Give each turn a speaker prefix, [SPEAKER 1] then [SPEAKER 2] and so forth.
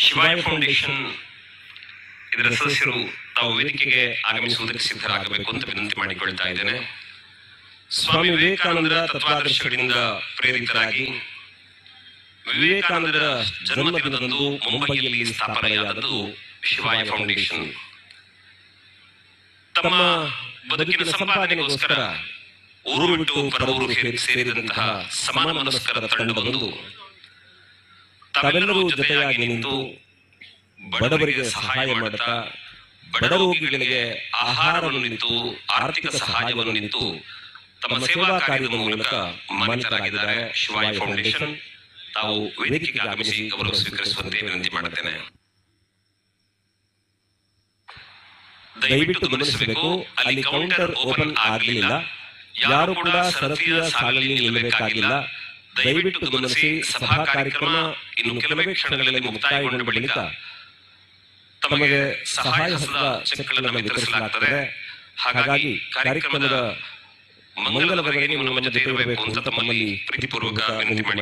[SPEAKER 1] ಶಿವಾಯ ಫೌಂಡೇಶನ್ ಇದರ ಸದಸ್ಯರು ತಾವು ವೇದಿಕೆಗೆ ಆಗಮಿಸುವುದಕ್ಕೆ ಸಿದ್ಧರಾಗಬೇಕು ಅಂತ ವಿನಂತಿ ಮಾಡಿಕೊಳ್ತಾ ಇದ್ದೇನೆ. ಸ್ವಾಮಿ ವಿವೇಕಾನಂದರ ತತ್ವಾದರ್ಶಗಳಿಂದ ಪ್ರೇರಿತರಾಗಿ ವಿವೇಕಾನಂದರ ಜನ್ಮದಿನದಂದು ಮುಂಬೈಯಲ್ಲಿ ಸ್ಥಾಪನೆಯಾದದ್ದು ಶಿವಾಯ ಫೌಂಡೇಶನ್ ತಮ್ಮ ಬದುಕಿನ ಸಂಪಾದನೆಗೋಸ್ಕರ ಊರು ಬಿಟ್ಟು ಪರವೂರು ಸೇರಿದಂತಹ ಸಮಾನ ಮನಸ್ಕರ ತಂಡವೊಂದು ತಾವೆಲ್ಲರೂ ಜೊತೆಯಾಗಿ ನಿಂತು ಬಡವರಿಗೆ ಸಹಾಯ ಮಾಡುತ್ತಾ ಬಡ ರೋಗಿಗಳಿಗೆ ಆಹಾರವನ್ನು ನಿಂತು ಆರ್ಥಿಕ ಸಹಾಯವನ್ನು ನಿಂತು ತಮ್ಮ ಸೇವಾ ಕಾರ್ಯದ ಮೂಲಕ ಮಾನಿತರಾಗಿದ್ದಾರೆ ಶಿವಾಯ ಫೌಂಡೇಶನ್ ತಾವು ವೇದಿಕೆಗೆ ಆಗಮಿಸಿ ಗೌರವ ಸ್ವೀಕರಿಸುವಂತೆ ವಿನಂತಿ ಮಾಡುತ್ತೇನೆ. ದಯವಿಟ್ಟು ಗಮನಿಸಬೇಕು ಅಲ್ಲಿ ಕೌಂಟರ್ ಓಪನ್ ಆಗಲಿಲ್ಲ. ಯಾರು ಕೂಡ ಸರತಿಯ ಸಾಲಲ್ಲಿ ನಿಲ್ಲಬೇಕಾಗಿಲ್ಲ. ದಯವಿಟ್ಟು ಗಮನಿಸಿ ಸಭಾ ಕಾರ್ಯಕ್ರಮ ಇನ್ನು ಕೆಲವೇ ಕ್ಷಣಗಳಲ್ಲಿ ಮುಕ್ತಾಯಗೊಂಡ ಬಳಿಕ ತಮಗೆ ಸಹಾಯ ಹಸ್ತ ಚೆಕ್ಗಳನ್ನು ವಿತರಿಸಲಾಗುತ್ತದೆ ಹಾಗಾಗಿ ಕಾರ್ಯಕ್ರಮದ ಮಂಗಲವರೆಗೆ ನೀವು ನಮ್ಮ ಜೊತೆ ಇರಬೇಕು ಅಂತ ತಮ್ಮಲ್ಲಿ ಪ್ರೀತಿಪೂರ್ವಕ ವಿನಂತಿ ಮಾಡಿ.